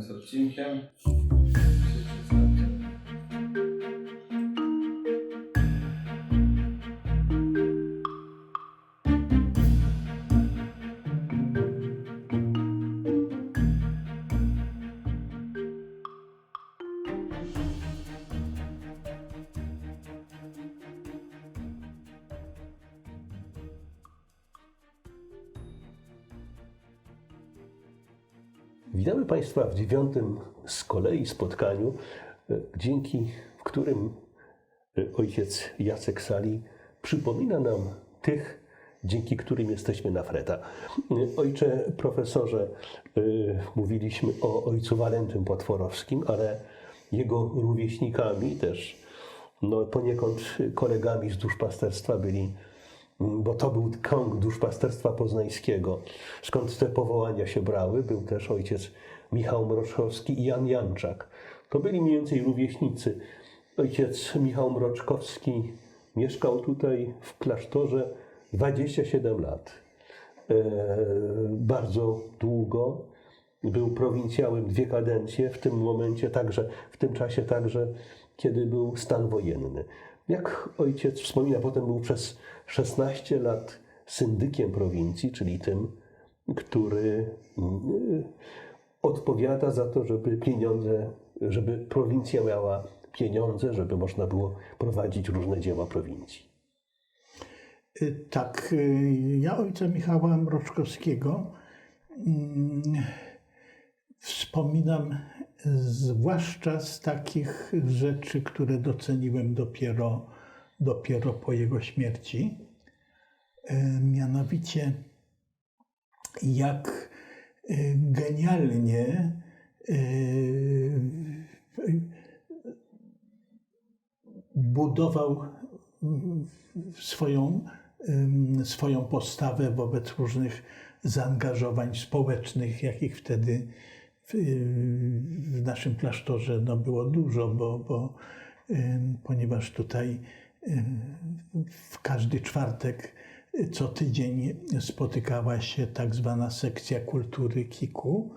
Zaczynamy z odcinkiem. Witamy Państwa w dziewiątym z kolei spotkaniu, e, dzięki którym e, ojciec Jacek Sali przypomina nam tych, dzięki którym jesteśmy na Freta. E, Ojcze profesorze, mówiliśmy o ojcu Walentym Płatworowskim, ale jego rówieśnikami też, no poniekąd kolegami z duszpasterstwa byli bo to był krąg duszpasterstwa poznańskiego, skąd te powołania się brały. Był też ojciec Michał Mroczkowski i Jan Janczak. To byli mniej więcej rówieśnicy. Ojciec Michał Mroczkowski mieszkał tutaj w klasztorze 27 lat. E, bardzo długo. Był prowincjałem dwie kadencje, w tym momencie także, w tym czasie także, kiedy był stan wojenny. Jak ojciec wspomina, potem był przez 16 lat syndykiem prowincji, czyli tym, który mm, odpowiada za to, żeby pieniądze, żeby prowincja miała pieniądze, żeby można było prowadzić różne dzieła prowincji. Y, Tak, y, ja ojca Michała Mroczkowskiego mm, wspominam zwłaszcza z takich rzeczy, które doceniłem dopiero, dopiero po jego śmierci. Y, Mianowicie, jak genialnie y, budował swoją, ym, swoją postawę wobec różnych zaangażowań społecznych, jakich wtedy w, naszym klasztorze no, było dużo, bo, bo, ponieważ tutaj w każdy czwartek y, co tydzień spotykała się tak zwana sekcja kultury KIK-u.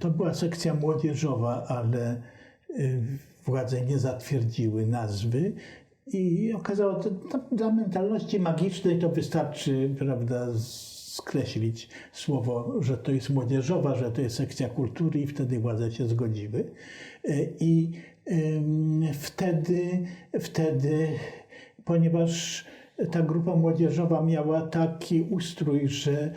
To była sekcja młodzieżowa, ale y, władze nie zatwierdziły nazwy i okazało się, dla mentalności magicznej to wystarczy, prawda, skreślić słowo, że to jest młodzieżowa, że to jest sekcja kultury i wtedy władze się zgodziły. Y, I wtedy, wtedy, ponieważ ta grupa młodzieżowa miała taki ustrój, że mm,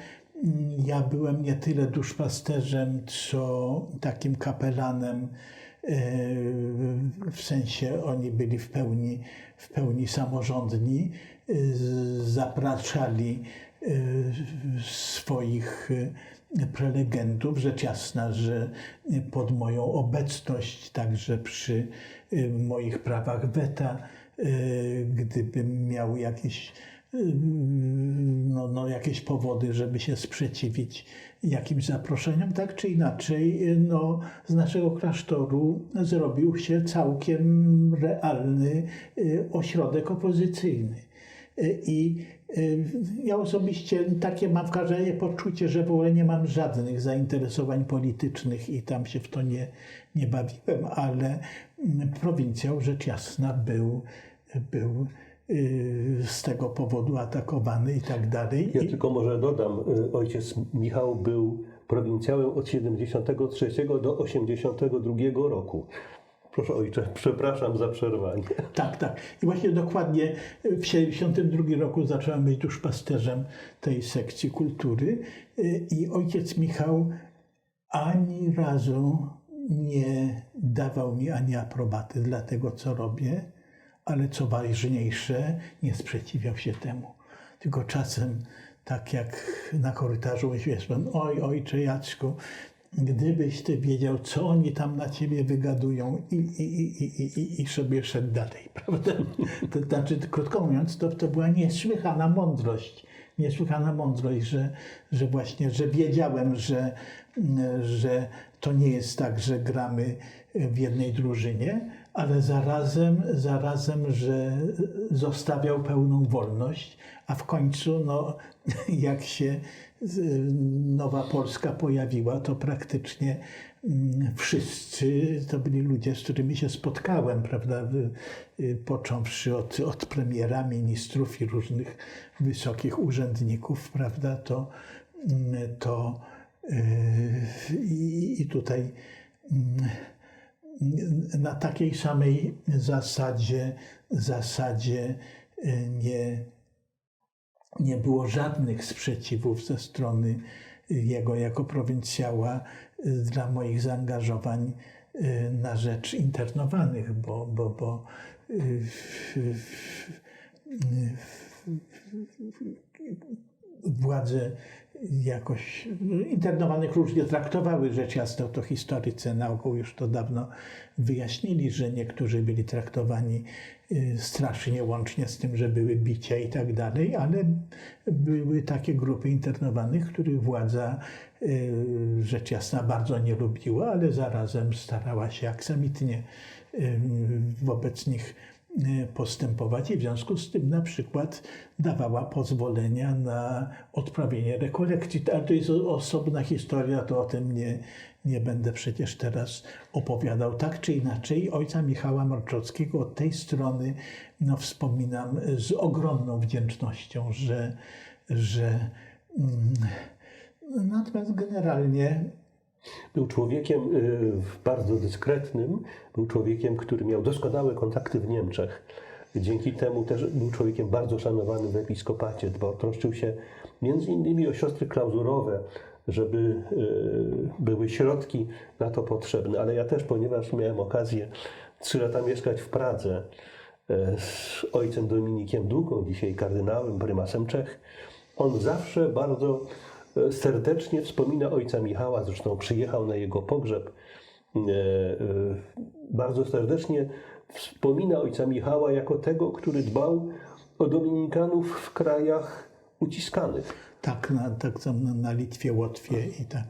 ja byłem nie tyle duszpasterzem, co takim kapelanem, e, w sensie oni byli w pełni, w pełni samorządni, e, zapraszali e, swoich prelegentów. Rzecz jasna, że pod moją obecność, także przy moich prawach weta, gdybym miał jakieś e, no, no, jakieś powody, żeby się sprzeciwić jakimś zaproszeniom, tak czy inaczej, no, z naszego klasztoru zrobił się całkiem realny ośrodek opozycyjny. I ja osobiście takie mam wrażenie, poczucie, że w ogóle nie mam żadnych zainteresowań politycznych i tam się w to nie, nie bawiłem, ale mm, prowincjał rzecz jasna był, był y, z tego powodu atakowany i tak dalej. Ja tylko może dodam, y, ojciec Michał był prowincjałem od 73 do 82 roku. Proszę ojcze, przepraszam za przerwanie. Tak, tak. I właśnie dokładnie w 72 roku zacząłem być duszpasterzem tej sekcji kultury y, i ojciec Michał ani razu nie dawał mi ani aprobaty dla tego, co robię, ale co ważniejsze, nie sprzeciwiał się temu. Tylko czasem, tak jak na korytarzu myślałem, oj, ojcze Jacku, gdybyś ty wiedział, co oni tam na ciebie wygadują i, i, i, i, i, i sobie szedł dalej, prawda? To znaczy, krótko mówiąc, to, to była niesłychana mądrość, niesłychana mądrość, że, że właśnie, że wiedziałem, że, że to nie jest tak, że gramy w jednej drużynie, ale zarazem, zarazem, że zostawiał pełną wolność, a w końcu, no, jak się Nowa Polska pojawiła, to praktycznie mm, wszyscy to byli ludzie, z którymi się spotkałem, prawda? Y, Począwszy od, od premiera, ministrów i różnych wysokich urzędników, prawda? To, mm, to y, i, i tutaj mm, na takiej samej zasadzie, zasadzie y, nie, nie było żadnych sprzeciwów ze strony jego jako prowincjała y, dla moich zaangażowań y, na rzecz internowanych, bo, bo, bo y, w- w- władze jakoś internowanych różnie traktowały. Rzecz jasna, to historycy nauką już to dawno wyjaśnili, że niektórzy byli traktowani y, strasznie, łącznie z tym, że były bicia i tak dalej, ale były takie grupy internowanych, których władza y, rzecz jasna bardzo nie lubiła, ale zarazem starała się aksamitnie y, wobec nich postępować i w związku z tym na przykład dawała pozwolenia na odprawienie rekolekcji. Ale to jest osobna historia, to o tym nie, nie będę przecież teraz opowiadał. Tak czy inaczej, ojca Michała Marczockiego od tej strony no, wspominam z ogromną wdzięcznością, że, że mm, natomiast generalnie Był człowiekiem y, bardzo dyskretnym, był człowiekiem, który miał doskonałe kontakty w Niemczech. Dzięki temu też był człowiekiem bardzo szanowanym w episkopacie, dbał, troszczył się między innymi o siostry klauzurowe, żeby y, były środki na to potrzebne. Ale ja też, ponieważ miałem okazję trzy lata mieszkać w Pradze e, z ojcem Dominikiem Długą, dzisiaj kardynałem, prymasem Czech, on zawsze bardzo serdecznie wspomina ojca Michała, zresztą przyjechał na jego pogrzeb. E, e, Bardzo serdecznie wspomina ojca Michała jako tego, który dbał o dominikanów w krajach uciskanych. tak na, tak tam na, Litwie, Łotwie i tak,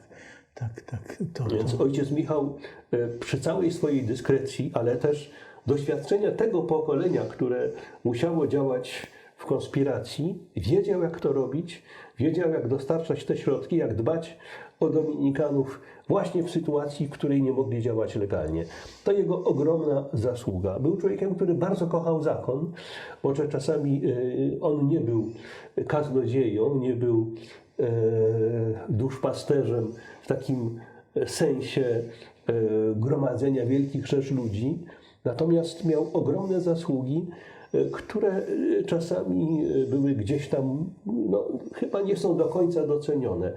tak, tak. To, Więc to, ojciec Michał e, przy całej swojej dyskrecji, ale też doświadczenia tego pokolenia, które musiało działać w konspiracji, wiedział jak to robić, wiedział jak dostarczać te środki, jak dbać o dominikanów właśnie w sytuacji, w której nie mogli działać legalnie. To jego ogromna zasługa. Był człowiekiem, który bardzo kochał zakon, może czasami e, on nie był kaznodzieją, nie był e, duszpasterzem w takim sensie e, gromadzenia wielkich rzesz ludzi, natomiast miał ogromne zasługi, e, które e, czasami e, były gdzieś tam, no, chyba nie są do końca docenione.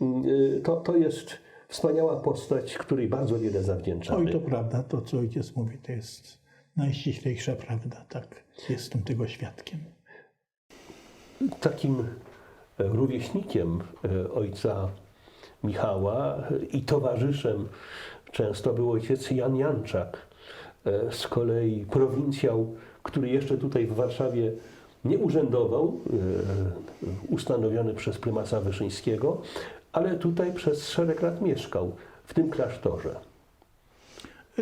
Mm, To, to jest wspaniała postać, której bardzo wiele zawdzięczamy. oj, to prawda, to co ojciec mówi, to jest najściślejsza prawda, tak. Jestem tego świadkiem. Takim rówieśnikiem ojca Michała i towarzyszem często był ojciec Jan Janczak, z kolei prowincjał, który jeszcze tutaj w Warszawie nie urzędował, e, ustanowiony przez prymasa Wyszyńskiego, ale tutaj przez szereg lat mieszkał w tym klasztorze.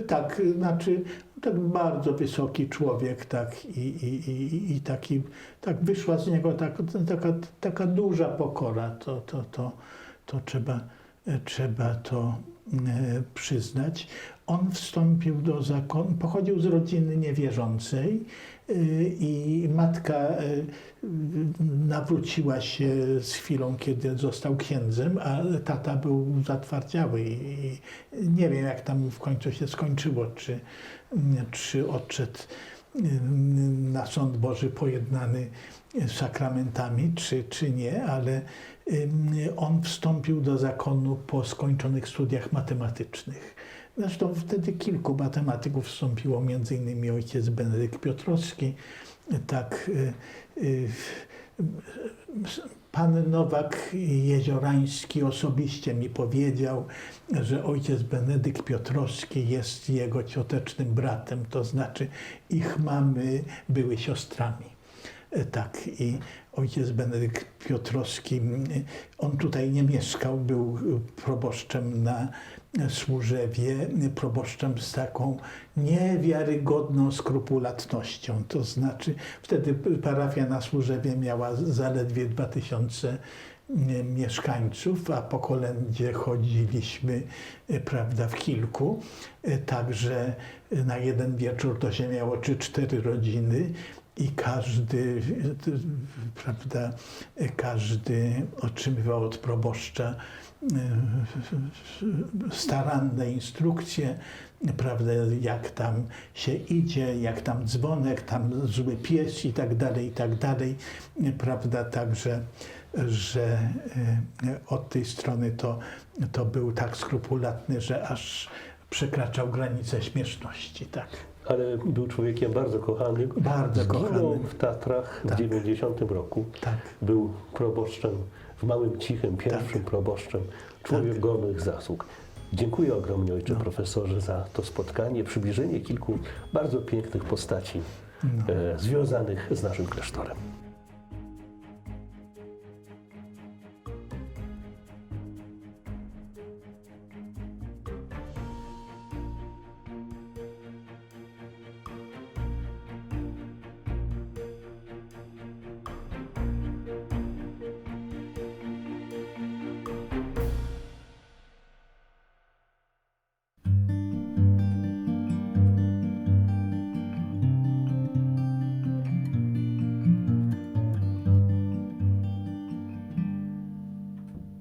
Tak, znaczy tak bardzo wysoki człowiek, tak i, i, i, i taki, tak wyszła z niego tak, taka, taka duża pokora, to, to, to, to trzeba, trzeba to e, przyznać. On wstąpił do zakonu, pochodził z rodziny niewierzącej e, i matka e, nawróciła się z chwilą, kiedy został księdzem, a tata był zatwardziały i nie wiem, jak tam w końcu się skończyło, czy, czy odszedł na sąd Boży pojednany sakramentami, czy, czy nie, ale on wstąpił do zakonu po skończonych studiach matematycznych. Zresztą wtedy kilku matematyków wstąpiło, innymi ojciec Benedykt Piotrowski. Tak, y, y, pan Nowak Jeziorański osobiście mi powiedział, że ojciec Benedykt Piotrowski jest jego ciotecznym bratem, to znaczy ich mamy były siostrami. Tak, i ojciec Benedykt Piotrowski, on tutaj nie mieszkał, był proboszczem na Służewie, proboszczem z taką niewiarygodną skrupulatnością. To znaczy, wtedy parafia na Służewie miała zaledwie 2000 nie, mieszkańców, a po kolędzie chodziliśmy, e, prawda, w kilku. E, Także na jeden wieczór to się miało czy cztery rodziny i każdy, prawda, każdy otrzymywał od proboszcza e, staranne instrukcje, prawda, jak tam się idzie, jak tam dzwonek, tam zły pies i tak dalej, i tak dalej, prawda, także, że e, od tej strony to, to był tak skrupulatny, że aż przekraczał granice śmieszności, tak. Ale był człowiekiem bardzo kochanym. Bardzo Zginął kochanym. w Tatrach Tak. w 90 roku. Tak. Był proboszczem w Małym Cichym, pierwszym proboszczem. Człowiek Tak. godnych zasług. Dziękuję ogromnie ojcze profesorze za to spotkanie, przybliżenie kilku bardzo pięknych postaci No. e, związanych z naszym klasztorem.